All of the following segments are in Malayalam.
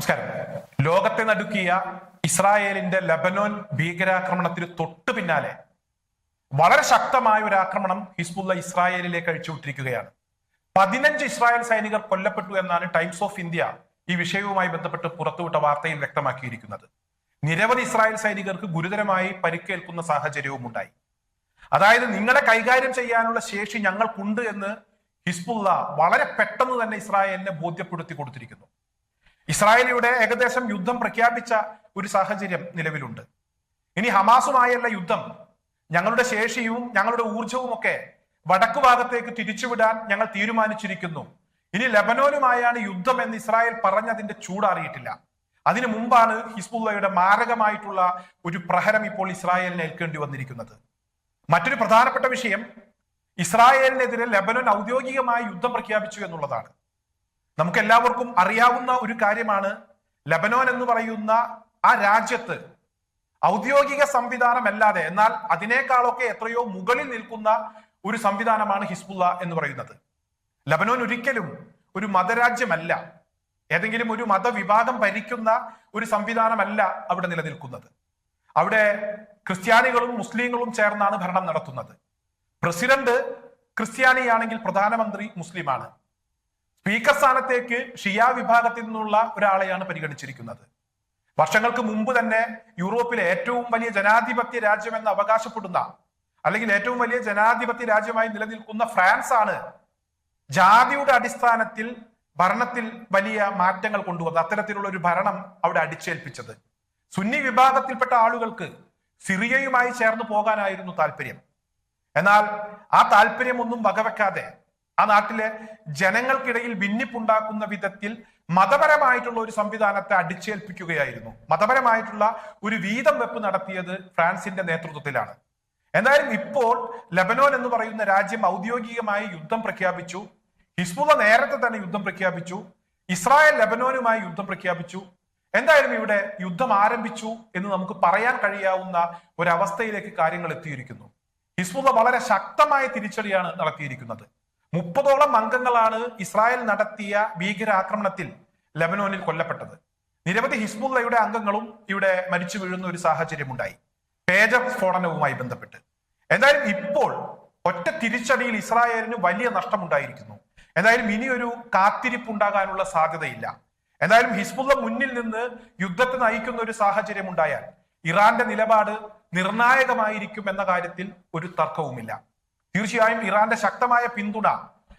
നമസ്കാരം. ലോകത്തെ നടുക്കിയ ഇസ്രായേലിന്റെ ലബനോൻ ഭീകരാക്രമണത്തിന് തൊട്ടു പിന്നാലെ വളരെ ശക്തമായ ഒരു ആക്രമണം ഹിസ്ബുള്ള ഇസ്രായേലിലേക്ക് അഴിച്ചുവിട്ടിരിക്കുകയാണ് പതിനഞ്ച് ഇസ്രായേൽ സൈനികർ കൊല്ലപ്പെട്ടു എന്നാണ് ടൈംസ് ഓഫ് ഇന്ത്യ ഈ വിഷയവുമായി ബന്ധപ്പെട്ട് പുറത്തുവിട്ട വാർത്തയിൽ വ്യക്തമാക്കിയിരിക്കുന്നത്. നിരവധി ഇസ്രായേൽ സൈനികർക്ക് ഗുരുതരമായി പരിക്കേൽക്കുന്ന സാഹചര്യവും ഉണ്ടായി. അതായത് നിങ്ങളെ കൈകാര്യം ചെയ്യാനുള്ള ശേഷി ഞങ്ങൾക്കുണ്ട് എന്ന് ഹിസ്ബുള്ള വളരെ പെട്ടെന്ന് തന്നെ ഇസ്രായേലിനെ ബോധ്യപ്പെടുത്തി കൊടുത്തിരിക്കുന്നു. ഇസ്രായേലിയുടെ ഏകദേശം യുദ്ധം പ്രഖ്യാപിച്ച ഒരു സാഹചര്യം നിലവിലുണ്ട്. ഇനി ഹമാസുമായല്ല യുദ്ധം ഞങ്ങളുടെ ശേഷിയും ഞങ്ങളുടെ ഊർജവും ഒക്കെ വടക്കു ഭാഗത്തേക്ക് തിരിച്ചുവിടാൻ ഞങ്ങൾ തീരുമാനിച്ചിരിക്കുന്നു. ഇനി ലബനോനുമായാണ് യുദ്ധം എന്ന് ഇസ്രായേൽ പറഞ്ഞതിന്റെ ചൂടറിയിട്ടില്ല അതിനു മുമ്പാണ് ഹിസ്ബുള്ളയുടെ മാരകമായിട്ടുള്ള ഒരു പ്രഹരം ഇപ്പോൾ ഇസ്രായേലിന് ഏൽക്കേണ്ടി വന്നിരിക്കുന്നത്. മറ്റൊരു പ്രധാനപ്പെട്ട വിഷയം ഇസ്രായേലിനെതിരെ ലെബനോൻ ഔദ്യോഗികമായി യുദ്ധം പ്രഖ്യാപിച്ചു എന്നുള്ളതാണ്. നമുക്ക് എല്ലാവർക്കും അറിയാവുന്ന ഒരു കാര്യമാണ് ലബനോൻ എന്ന് പറയുന്ന ആ രാജ്യത്ത് ഔദ്യോഗിക സംവിധാനമല്ലാതെ എന്നാൽ അതിനേക്കാളൊക്കെ എത്രയോ മുകളിൽ നിൽക്കുന്ന ഒരു സംവിധാനമാണ് ഹിസ്ബുള്ള എന്ന് പറയുന്നത്. ലബനോൻ ഒരിക്കലും ഒരു മതരാജ്യമല്ല. ഏതെങ്കിലും ഒരു മതവിഭാഗം ഭരിക്കുന്ന ഒരു സംവിധാനമല്ല അവിടെ നിലനിൽക്കുന്നത്. അവിടെ ക്രിസ്ത്യാനികളും മുസ്ലിങ്ങളും ചേർന്നാണ് ഭരണം നടത്തുന്നത്. പ്രസിഡന്റ് ക്രിസ്ത്യാനിയാണെങ്കിൽ പ്രധാനമന്ത്രി മുസ്ലിമാണ്. സ്പീക്കർ സ്ഥാനത്തേക്ക് ഷിയ വിഭാഗത്തിൽ നിന്നുള്ള ഒരാളെയാണ് പരിഗണിച്ചിരിക്കുന്നത്. വർഷങ്ങൾക്ക് മുമ്പ് തന്നെ യൂറോപ്പിലെ ഏറ്റവും വലിയ ജനാധിപത്യ രാജ്യമെന്ന് അവകാശപ്പെടുന്ന അല്ലെങ്കിൽ ഏറ്റവും വലിയ ജനാധിപത്യ രാജ്യമായി നിലനിൽക്കുന്ന ഫ്രാൻസ് ആണ് ജാതിയുടെ അടിസ്ഥാനത്തിൽ ഭരണത്തിൽ വലിയ മാറ്റങ്ങൾ കൊണ്ടുവന്നത്. അത്തരത്തിലുള്ള ഒരു ഭരണം അവിടെ അടിച്ചേൽപ്പിച്ചത്. സുന്നി വിഭാഗത്തിൽപ്പെട്ട ആളുകൾക്ക് സിറിയയുമായി ചേർന്ന് പോകാനായിരുന്നു താല്പര്യം. എന്നാൽ ആ താല്പര്യമൊന്നും വകവെക്കാതെ ആ നാട്ടിലെ ജനങ്ങൾക്കിടയിൽ ഭിന്നിപ്പുണ്ടാക്കുന്ന വിധത്തിൽ മതപരമായിട്ടുള്ള ഒരു സംവിധാനത്തെ അടിച്ചേൽപ്പിക്കുകയായിരുന്നു. മതപരമായിട്ടുള്ള ഒരു വീതം വെപ്പ് നടത്തിയത് ഫ്രാൻസിന്റെ നേതൃത്വത്തിലാണ്. എന്തായാലും ഇപ്പോൾ ലബനോൻ എന്ന് പറയുന്ന രാജ്യം ഔദ്യോഗികമായി യുദ്ധം പ്രഖ്യാപിച്ചു. ഹിസ്ബുള്ള നേരത്തെ തന്നെ യുദ്ധം പ്രഖ്യാപിച്ചു. ഇസ്രായേൽ ലബനോനുമായി യുദ്ധം പ്രഖ്യാപിച്ചു. എന്തായാലും ഇവിടെ യുദ്ധം ആരംഭിച്ചു എന്ന് നമുക്ക് പറയാൻ കഴിയാവുന്ന ഒരവസ്ഥയിലേക്ക് കാര്യങ്ങൾ എത്തിയിരിക്കുന്നു. ഹിസ്ബുള്ള വളരെ ശക്തമായ തിരിച്ചടിയാണ് നടത്തിയിരിക്കുന്നത്. മുപ്പതോളം അംഗങ്ങളാണ് ഇസ്രായേൽ നടത്തിയ ഭീകരാക്രമണത്തിൽ ലബനോനിൽ കൊല്ലപ്പെട്ടത്. നിരവധി ഹിസ്ബുള്ളയുടെ അംഗങ്ങളും ഇവിടെ മരിച്ചു വീഴുന്ന ഒരു സാഹചര്യമുണ്ടായി. പേജർ സ്ഫോടനവുമായി ബന്ധപ്പെട്ട്. എന്തായാലും ഇപ്പോൾ ഒറ്റ തിരിച്ചടിയിൽ ഇസ്രായേലിന് വലിയ നഷ്ടമുണ്ടായിരിക്കുന്നു. എന്തായാലും ഇനിയൊരു കാത്തിരിപ്പ് ഉണ്ടാകാനുള്ള സാധ്യതയില്ല. എന്തായാലും ഹിസ്ബുള്ള മുന്നിൽ നിന്ന് യുദ്ധത്തെ നയിക്കുന്ന ഒരു സാഹചര്യം ഉണ്ടായാൽ ഇറാന്റെ നിലപാട് നിർണായകമായിരിക്കും എന്ന കാര്യത്തിൽ ഒരു തർക്കവുമില്ല. തീർച്ചയായും ഇറാന്റെ ശക്തമായ പിന്തുണ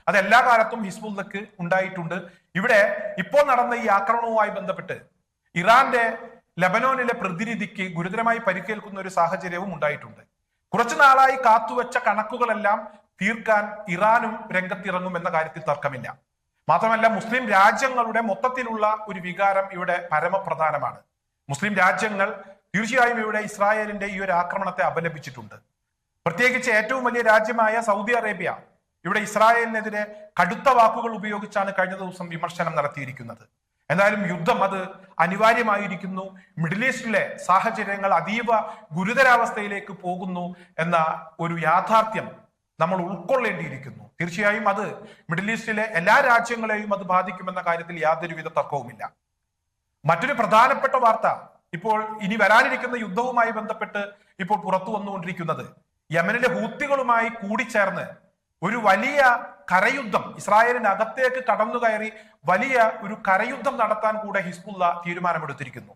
അത് എല്ലാ കാലത്തും ഹിസ്ബുള്ളക്ക് ഉണ്ടായിട്ടുണ്ട്. ഇവിടെ ഇപ്പോൾ നടന്ന ഈ ആക്രമണവുമായി ബന്ധപ്പെട്ട് ഇറാന്റെ ലബനോനിലെ പ്രതിനിധിക്ക് ഗുരുതരമായി പരിക്കേൽക്കുന്ന ഒരു സാഹചര്യവും ഉണ്ടായിട്ടുണ്ട്. കുറച്ചു നാളായി കാത്തുവെച്ച കണക്കുകളെല്ലാം തീർക്കാൻ ഇറാനും രംഗത്തിറങ്ങും എന്ന കാര്യത്തിൽ തർക്കമില്ല. മാത്രമല്ല മുസ്ലിം രാജ്യങ്ങളുടെ മൊത്തത്തിലുള്ള ഒരു വികാരം ഇവിടെ പരമപ്രധാനമാണ്. മുസ്ലിം രാജ്യങ്ങൾ തീർച്ചയായും ഇവിടെ ഇസ്രായേലിന്റെ ഈ ഒരു ആക്രമണത്തെ അപലപിച്ചിട്ടുണ്ട്. പ്രത്യേകിച്ച് ഏറ്റവും വലിയ രാജ്യമായ സൗദി അറേബ്യ ഇവിടെ ഇസ്രായേലിനെതിരെ കടുത്ത വാക്കുകൾ ഉപയോഗിച്ചാണ് കഴിഞ്ഞ ദിവസം വിമർശനം നടത്തിയിരിക്കുന്നത്. എന്തായാലും യുദ്ധം അത് അനിവാര്യമായിരിക്കുന്നു. മിഡിൽ ഈസ്റ്റിലെ സാഹചര്യങ്ങൾ അതീവ ഗുരുതരാവസ്ഥയിലേക്ക് പോകുന്നു എന്ന ഒരു യാഥാർത്ഥ്യം നമ്മൾ ഉൾക്കൊള്ളേണ്ടിയിരിക്കുന്നു. തീർച്ചയായും അത് മിഡിൽ ഈസ്റ്റിലെ എല്ലാ രാജ്യങ്ങളെയും അത് ബാധിക്കുമെന്ന കാര്യത്തിൽ യാതൊരുവിധ തർക്കവുമില്ല. മറ്റൊരു പ്രധാനപ്പെട്ട വാർത്ത ഇപ്പോൾ ഇനി വരാനിരിക്കുന്ന യുദ്ധവുമായി ബന്ധപ്പെട്ട് ഇപ്പോൾ പുറത്തു വന്നുകൊണ്ടിരിക്കുന്നത് യമനിലെ ഹൂത്തികളുമായി കൂടിച്ചേർന്ന് ഒരു വലിയ കരയുദ്ധം ഇസ്രായേലിന് അകത്തേക്ക് കടന്നു കയറി വലിയ ഒരു കരയുദ്ധം നടത്താൻ കൂടെ ഹിസ്ബുള്ള തീരുമാനമെടുത്തിരിക്കുന്നു.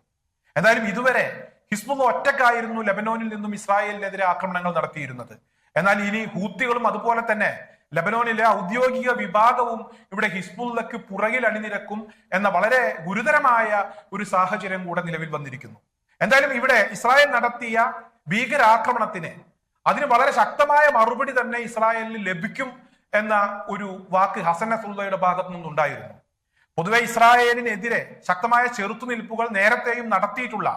എന്തായാലും ഇതുവരെ ഹിസ്ബുള്ള ഒറ്റക്കായിരുന്നു ലെബനോനിൽ നിന്നും ഇസ്രായേലിനെതിരെ ആക്രമണങ്ങൾ നടത്തിയിരുന്നത്. എന്നാൽ ഇനി ഹൂത്തികളും അതുപോലെ തന്നെ ലബനോനിലെ ഔദ്യോഗിക വിഭാഗവും ഇവിടെ ഹിസ്ബുള്ളക്ക് പുറകിൽ അണിനിരക്കും എന്ന വളരെ ഗുരുതരമായ ഒരു സാഹചര്യം കൂടെ നിലവിൽ വന്നിരിക്കുന്നു. എന്തായാലും ഇവിടെ ഇസ്രായേൽ നടത്തിയ ഭീകരാക്രമണത്തിന് അതിന് വളരെ ശക്തമായ മറുപടി തന്നെ ഇസ്രായേലിന് ലഭിക്കും എന്ന ഒരു വാക്ക് ഹസൻ നസുള്ളയുടെ ഭാഗത്തു നിന്നുണ്ടായിരുന്നു. പൊതുവെ ഇസ്രായേലിനെതിരെ ശക്തമായ ചെറുത്തുനിൽപ്പുകൾ നേരത്തെയും നടത്തിയിട്ടുള്ള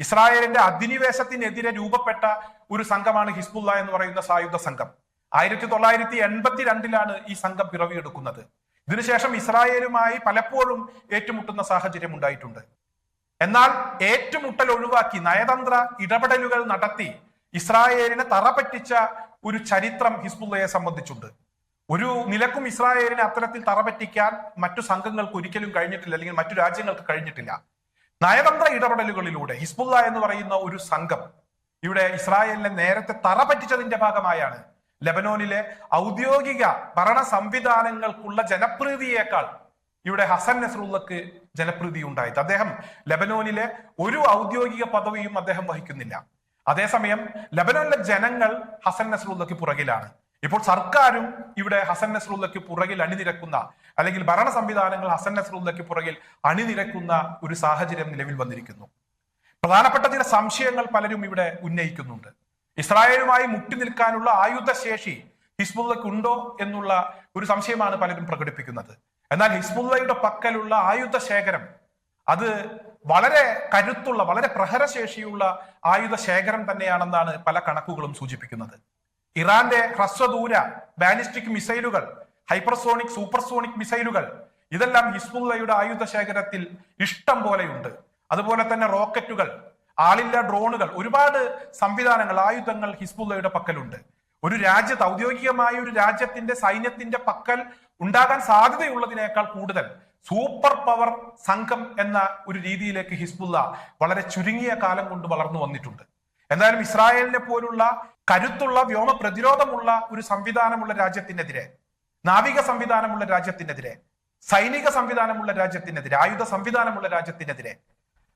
ഇസ്രായേലിന്റെ അധിനിവേശത്തിനെതിരെ രൂപപ്പെട്ട ഒരു സംഘമാണ് ഹിസ്ബുള്ള എന്ന് പറയുന്ന സായുധ സംഘം. ആയിരത്തി തൊള്ളായിരത്തി എൺപത്തി രണ്ടിലാണ് ഈ സംഘം പിറവിയെടുക്കുന്നത്. ഇതിനുശേഷം ഇസ്രായേലുമായി പലപ്പോഴും ഏറ്റുമുട്ടുന്ന സാഹചര്യം ഉണ്ടായിട്ടുണ്ട്. എന്നാൽ ഏറ്റുമുട്ടൽ ഒഴിവാക്കി നയതന്ത്ര ഇടപെടലുകൾ നടത്തി ഇസ്രായേലിനെ തറപറ്റിച്ച ഒരു ചരിത്രം ഹിസ്ബുള്ളയെ സംബന്ധിച്ചുണ്ട്. ഒരു നിലക്കും ഇസ്രായേലിനെ അത്തരത്തിൽ തറപറ്റിക്കാൻ മറ്റു സംഘങ്ങൾക്ക് ഒരിക്കലും കഴിഞ്ഞിട്ടില്ല അല്ലെങ്കിൽ മറ്റു രാജ്യങ്ങൾക്ക് കഴിഞ്ഞിട്ടില്ല. നയതന്ത്ര ഇടപെടലുകളിലൂടെ ഹിസ്ബുള്ള എന്ന് പറയുന്ന ഒരു സംഘം ഇവിടെ ഇസ്രായേലിനെ നേരത്തെ തറപറ്റിച്ചതിന്റെ ഭാഗമായാണ്. ലെബനോനിലെ ഔദ്യോഗിക ഭരണ സംവിധാനങ്ങൾക്കുള്ള ജനപ്രീതിയേക്കാൾ ഇവിടെ ഹസൻ നസ്രുള്ളക്ക് ജനപ്രീതി ഉണ്ടായത് അദ്ദേഹം ലെബനോനിലെ ഒരു ഔദ്യോഗിക പദവിയും അദ്ദേഹം വഹിക്കുന്നില്ല. അതേസമയം ലബനോനിലെ ജനങ്ങൾ ഹസൻ നസ്രുള്ളക്ക് പുറകിലാണ്. ഇപ്പോൾ സർക്കാരും ഇവിടെ ഹസൻ നസ്രുള്ളക്ക് പുറകിൽ അണിനിരക്കുന്ന അല്ലെങ്കിൽ ഭരണ സംവിധാനങ്ങൾ ഹസൻ നസ്രുള്ളക്ക് പുറകിൽ അണിനിരക്കുന്ന ഒരു സാഹചര്യം നിലവിൽ വന്നിരിക്കുന്നു. പ്രധാനപ്പെട്ട ചില സംശയങ്ങൾ പലരും ഇവിടെ ഉന്നയിക്കുന്നുണ്ട്. ഇസ്രായേലുമായി മുട്ടി നിൽക്കാനുള്ള ആയുധശേഷി ഹിസ്ബുള്ളക്ക് ഉണ്ടോ എന്നുള്ള ഒരു സംശയമാണ് പലരും പ്രകടിപ്പിക്കുന്നത്. എന്നാൽ ഹിസ്ബുള്ളയുടെ പക്കലുള്ള ആയുധ ശേഖരം അത് വളരെ കരുത്തുള്ള വളരെ പ്രഹരശേഷിയുള്ള ആയുധ ശേഖരം തന്നെയാണെന്നാണ് പല കണക്കുകളും സൂചിപ്പിക്കുന്നത്. ഇറാന്റെ ഹ്രസ്വദൂര ബാലിസ്റ്റിക് മിസൈലുകൾ ഹൈപ്പർസോണിക് സൂപ്പർസോണിക് മിസൈലുകൾ ഇതെല്ലാം ഹിസ്ബുള്ളയുടെ ആയുധ ശേഖരത്തിൽ ഇഷ്ടം പോലെയുണ്ട്. അതുപോലെ തന്നെ റോക്കറ്റുകൾ ആളില്ല ഡ്രോണുകൾ ഒരുപാട് സംവിധാനങ്ങൾ ആയുധങ്ങൾ ഹിസ്ബുള്ളയുടെ പക്കലുണ്ട്. ഒരു രാജ്യത്ത് ഔദ്യോഗികമായ ഒരു രാജ്യത്തിന്റെ സൈന്യത്തിന്റെ പക്കൽ ഉണ്ടാകാൻ സാധ്യതയുള്ളതിനേക്കാൾ കൂടുതൽ സൂപ്പർ പവർ സംഘം എന്ന ഒരു രീതിയിലേക്ക് ഹിസ്ബുല്ല വളരെ ചുരുങ്ങിയ കാലം കൊണ്ട് വളർന്നു വന്നിട്ടുണ്ട്. എന്തായാലും ഇസ്രായേലിനെ പോലുള്ള കരുത്തുള്ള വ്യോമ പ്രതിരോധമുള്ള ഒരു സംവിധാനമുള്ള രാജ്യത്തിനെതിരെ നാവിക സംവിധാനമുള്ള രാജ്യത്തിനെതിരെ സൈനിക സംവിധാനമുള്ള രാജ്യത്തിനെതിരെ ആയുധ സംവിധാനമുള്ള രാജ്യത്തിനെതിരെ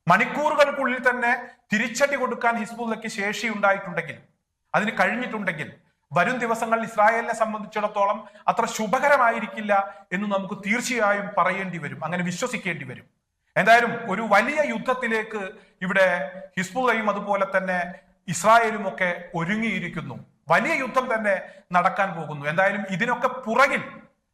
മണിക്കൂറുകൾക്കുള്ളിൽ തന്നെ തിരിച്ചടി കൊടുക്കാൻ ഹിസ്ബുല്ലയ്ക്ക് ശേഷി ഉണ്ടായിട്ടുണ്ടെങ്കിൽ അതിന് കഴിഞ്ഞിട്ടുണ്ടെങ്കിൽ വരും ദിവസങ്ങളിൽ ഇസ്രായേലിനെ സംബന്ധിച്ചിടത്തോളം അത്ര ശുഭകരമായിരിക്കില്ല എന്ന് നമുക്ക് തീർച്ചയായും പറയേണ്ടി വരും. അങ്ങനെ വിശ്വസിക്കേണ്ടി വരും. എന്തായാലും ഒരു വലിയ യുദ്ധത്തിലേക്ക് ഇവിടെ ഹിസ്ബുള്ളയും അതുപോലെ തന്നെ ഇസ്രായേലും ഒക്കെ ഒരുങ്ങിയിരിക്കുന്നു. വലിയ യുദ്ധം തന്നെ നടക്കാൻ പോകുന്നു. എന്തായാലും ഇതിനൊക്കെ പുറകിൽ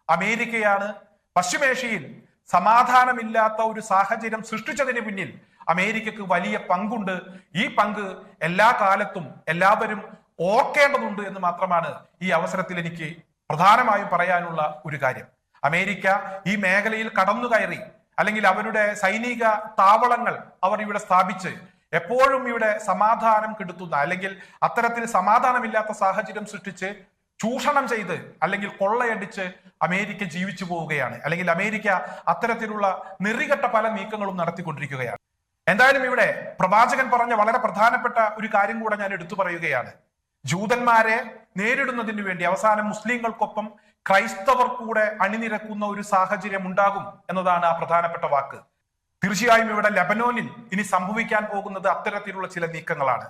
അമേരിക്കയാണ് പശ്ചിമേഷ്യയിൽ സമാധാനമില്ലാത്ത ഒരു സാഹചര്യം സൃഷ്ടിച്ചതിന് പിന്നിൽ അമേരിക്കക്ക് വലിയ പങ്കുണ്ട്. ഈ പങ്ക് എല്ലാ കാലത്തും എല്ലാവരും ഓർക്കേണ്ടതുണ്ട് എന്ന് മാത്രമാണ് ഈ അവസരത്തിൽ എനിക്ക് പ്രധാനമായും പറയാനുള്ള ഒരു കാര്യം. അമേരിക്ക ഈ മേഖലയിൽ കടന്നു കയറി അല്ലെങ്കിൽ അവരുടെ സൈനിക താവളങ്ങൾ അവർ ഇവിടെ സ്ഥാപിച്ച് എപ്പോഴും ഇവിടെ സമാധാനം കെടുത്തുന്ന അല്ലെങ്കിൽ അത്തരത്തിൽ സമാധാനമില്ലാത്ത സാഹചര്യം സൃഷ്ടിച്ച് ചൂഷണം ചെയ്ത് അല്ലെങ്കിൽ കൊള്ളയടിച്ച് അമേരിക്ക ജീവിച്ചു പോവുകയാണ്. അല്ലെങ്കിൽ അമേരിക്ക അത്തരത്തിലുള്ള നെറികെട്ട പല നീക്കങ്ങളും നടത്തിക്കൊണ്ടിരിക്കുകയാണ്. എന്തായാലും ഇവിടെ പ്രവാചകൻ പറഞ്ഞ വളരെ പ്രധാനപ്പെട്ട ഒരു കാര്യം കൂടെ ഞാൻ എടുത്തു പറയുകയാണ്. ജൂതന്മാരെ നേരിടുന്നതിന് വേണ്ടി അവസാനം മുസ്ലിങ്ങൾക്കൊപ്പം ക്രൈസ്തവർ കൂടെ അണിനിരക്കുന്ന ഒരു സാഹചര്യം ഉണ്ടാകും എന്നതാണ് ആ പ്രധാനപ്പെട്ട വാക്ക്. തീർച്ചയായും ഇവിടെ ലബനോനിൽ ഇനി സംഭവിക്കാൻ പോകുന്നത് അത്തരത്തിലുള്ള ചില നീക്കങ്ങളാണ്.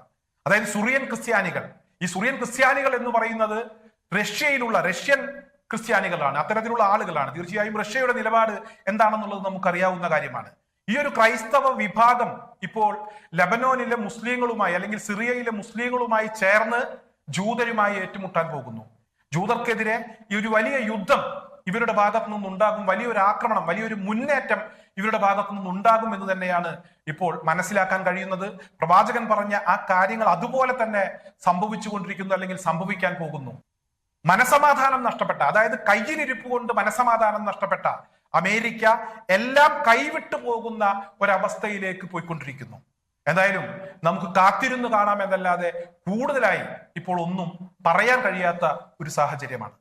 അതായത് സുറിയൻ ക്രിസ്ത്യാനികൾ. ഈ സുറിയൻ ക്രിസ്ത്യാനികൾ എന്ന് പറയുന്നത് റഷ്യയിലുള്ള റഷ്യൻ ക്രിസ്ത്യാനികളാണ്. അത്തരത്തിലുള്ള ആളുകളാണ്. തീർച്ചയായും റഷ്യയുടെ നിലപാട് എന്താണെന്നുള്ളത് നമുക്കറിയാവുന്ന കാര്യമാണ്. ഈ ഒരു ക്രൈസ്തവ വിഭാഗം ഇപ്പോൾ ലബനോനിലെ മുസ്ലിങ്ങളുമായി അല്ലെങ്കിൽ സിറിയയിലെ മുസ്ലിങ്ങളുമായി ചേർന്ന് ജൂതരുമായി ഏറ്റുമുട്ടാൻ പോകുന്നു. ജൂതർക്കെതിരെ ഈ ഒരു വലിയ യുദ്ധം ഇവരുടെ ഭാഗത്തു നിന്നുണ്ടാകും. വലിയൊരു ആക്രമണം വലിയൊരു മുന്നേറ്റം ഇവരുടെ ഭാഗത്തു നിന്നുണ്ടാകും എന്ന് തന്നെയാണ് ഇപ്പോൾ മനസ്സിലാക്കാൻ കഴിയുന്നത്. പ്രവാചകൻ പറഞ്ഞ ആ കാര്യങ്ങൾ അതുപോലെ തന്നെ സംഭവിച്ചുകൊണ്ടിരിക്കുന്നു അല്ലെങ്കിൽ സംഭവിക്കാൻ പോകുന്നു. മനസമാധാനം നഷ്ടപ്പെട്ട അതായത് കയ്യിലിരിപ്പ് കൊണ്ട് മനസമാധാനം നഷ്ടപ്പെട്ട അമേരിക്ക എല്ലാം കൈവിട്ടു പോകുന്ന ഒരവസ്ഥയിലേക്ക് പോയിക്കൊണ്ടിരിക്കുന്നു. എന്തായാലും നമുക്ക് കാത്തിരുന്ന് കാണാമെന്നല്ലാതെ കൂടുതലായി ഇപ്പോൾ ഒന്നും പറയാൻ കഴിയാത്ത ഒരു സാഹചര്യമാണ്.